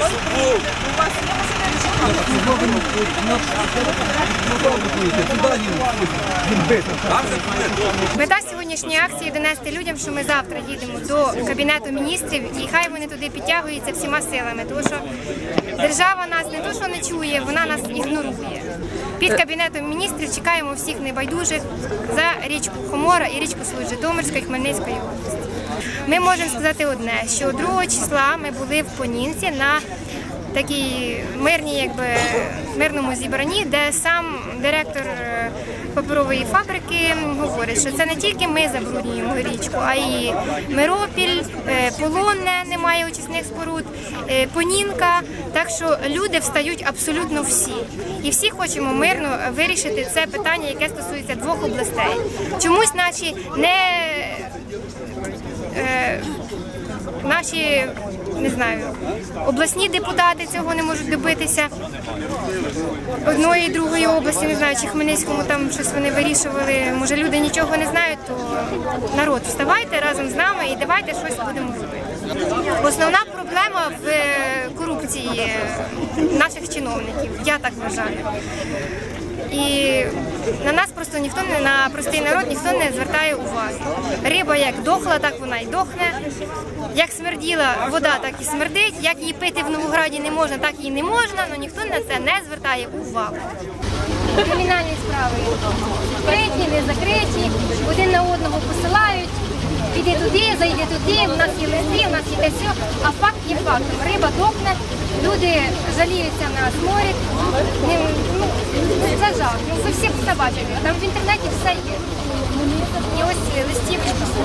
Foi incrível. Мета сьогоднішньої акції донести людям, що ми завтра їдемо до кабінету міністрів, і хай вони туди підтягуються всіма силами. Тому що держава нас не то, що не чує, вона нас ігнорує. Під кабінетом міністрів чекаємо всіх небайдужих за річку Хомора і річку Случ Житомирської Хмельницької області. Ми можемо сказати одне, що 2 числа ми були в Понінці на такій мирній, якби мирному зібранні, де сам директор е, паперової фабрики говорить, що це не тільки ми забруднюємо річку, а й Миропіль, е, Полонне немає очисних споруд, е, Понінка. Так що люди встають абсолютно всі. І всі хочемо мирно вирішити це питання, яке стосується двох областей. Чомусь наші не наші не знаю, обласні депутати цього не можуть добитися. Одної і другої області, не знаю, чи Хмельницькому там щось вони вирішували. Може, люди нічого не знають, то народ, вставайте разом з нами і давайте щось будемо робити. Основна проблема в е, корупції е, наших чиновників, я так вважаю. І на просто ніхто не на простий народ ніхто не звертає уваги. Риба як дохла, так вона й дохне. Як смерділа вода, так і смердить. Як її пити в Новограді не можна, так і не можна, але ніхто на це не звертає увагу. Кримінальні справи закриті, не закриті, один на одного посилають. Піди туди, зайди туди, у нас є листи, у нас є те все. А факт є фактом. Риба дохне, люди жаліються на сморід. Ну, Це жах. Ну, ви всі все бачили. Там в інтернеті все є. І ось листівки, які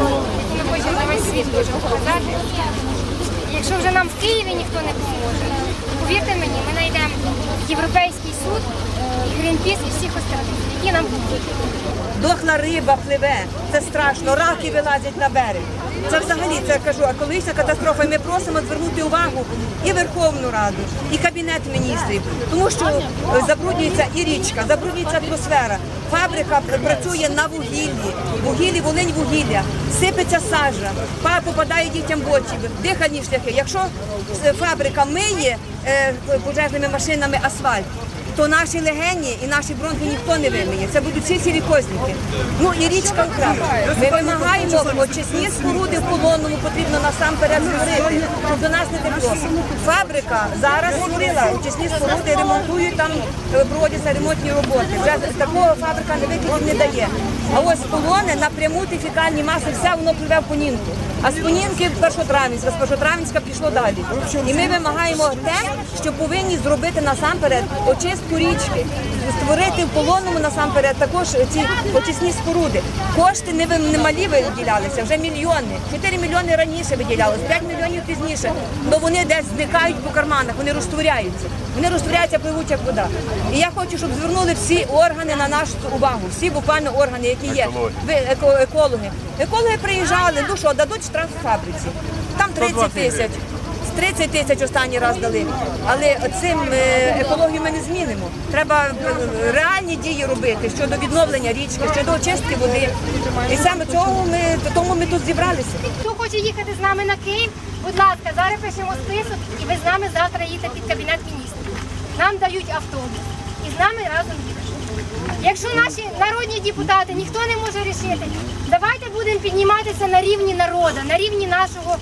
ми хочемо на весь світ можемо показати. Якщо вже нам в Києві ніхто не допоможе, повірте мені, ми знайдемо Європейський суд, Грінпіс і всіх остальних, які нам поможуть. Дохла риба пливе, це страшно, раки вилазять на берег. Це взагалі це я кажу, екологічна катастрофа. І ми просимо звернути увагу і Верховну Раду, і Кабінет міністрів, тому що забруднюється і річка, забруднюється атмосфера. Фабрика працює на вугіллі, вугіллі, волинь вугілля, сипеться сажа, па- попадає дітям в очі, дихальні шляхи. Якщо е, фабрика миє е, пожежними машинами асфальт, то наші легені і наші бронхи ніхто не вимиє. Це будуть всі сірікозники. Ну і річка Україна. Ми вимагаємо очисні споруди в полонному потрібно насамперед створити, щоб до нас не тепло. Фабрика зараз створила очисні споруди, ремонтують там, е, проводяться ремонтні роботи. Вже такого фабрика не викидів не дає. А ось полони напряму ті фекальні маси, все воно пливе в понінку. А з понінки в Першотравінська, з Першотравінська пішло далі. І ми вимагаємо те, що повинні зробити насамперед очистку річки, створити в полонному насамперед також ці очисні споруди. Кошти не, ви- не малі виділялися, вже мільйони. 4 мільйони раніше виділялось, 5 мільйонів пізніше. але вони десь зникають по карманах, вони розтворяються. Вони розтворяються, пливуть як вода. І я хочу, щоб звернули всі органи на нашу увагу, всі буквально органи, які є. Ви еко- екологи. Екологи приїжджали, ну що, дадуть штраф фабриці. Там 30 тисяч. 30 тисяч останній раз дали. Але цим е, екологію ми не змінимо. Треба е, реальні дії робити щодо відновлення річки, щодо очистки води. І саме цього ми тому ми тут зібралися. Хто хоче їхати з нами на Київ, будь ласка, зараз пишемо список і ви з нами завтра їдете під кабінет міністрів. Нам дають автобус і з нами разом їдемо. Якщо наші народні депутати ніхто не може рішити, давайте будемо підніматися на рівні народу, на рівні нашого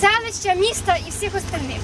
селища, міста і всіх остальних.